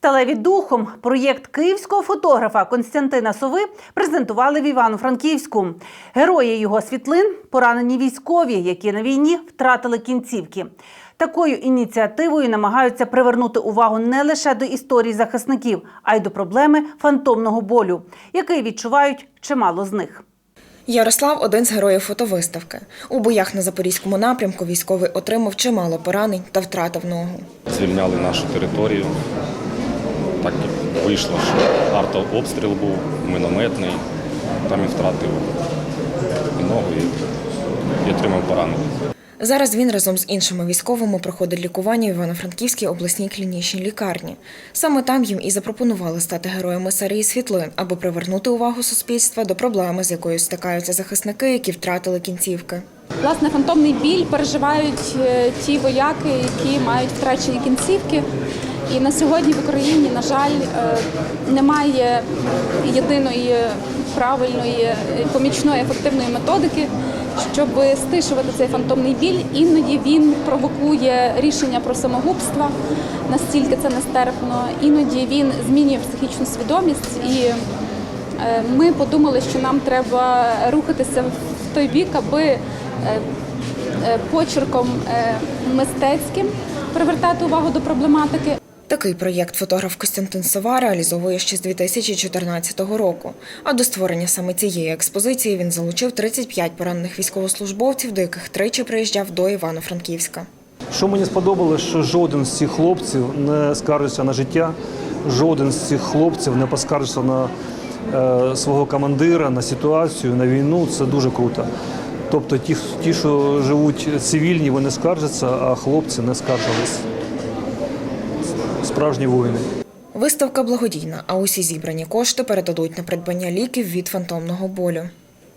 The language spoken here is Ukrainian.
Сталеві духом проєкт київського фотографа Константина Сови презентували в Івано-Франківську. Герої його світлин поранені військові, які на війні втратили кінцівки. Такою ініціативою намагаються привернути увагу не лише до історії захисників, а й до проблеми фантомного болю, який відчувають чимало з них. Ярослав один з героїв фотовиставки. У боях на запорізькому напрямку військовий отримав чимало поранень та втратив ногу. звільняли нашу територію. Так вийшло, що артобстріл був мінометний, там і втратив і ногу і, і отримав поранення. Зараз він разом з іншими військовими проходить лікування в Івано-Франківській обласній клінічній лікарні. Саме там їм і запропонували стати героями серії світлин, аби привернути увагу суспільства до проблеми, з якою стикаються захисники, які втратили кінцівки. Власне, фантомний біль переживають е, ті вояки, які мають втрачені кінцівки. І на сьогодні в Україні, на жаль, е, немає єдиної правильної, е, помічної ефективної методики, щоб стишувати цей фантомний біль. Іноді він провокує рішення про самогубство, настільки це нестерпно. Іноді він змінює психічну свідомість і е, ми подумали, що нам треба рухатися в той бік, аби е, почерком мистецьким привертати увагу до проблематики. Такий проєкт фотограф Костянтин Сова реалізовує ще з 2014 року. А до створення саме цієї експозиції він залучив 35 поранених військовослужбовців, до яких тричі приїжджав до Івано-Франківська. Що мені сподобалось, що жоден з цих хлопців не скаржився на життя, жоден з цих хлопців не поскаржився на е, свого командира, на ситуацію, на війну. Це дуже круто. Тобто ті, ті, що живуть цивільні, вони скаржаться, а хлопці не скаржились. Справжні воїни. Виставка благодійна, а усі зібрані кошти передадуть на придбання ліків від фантомного болю.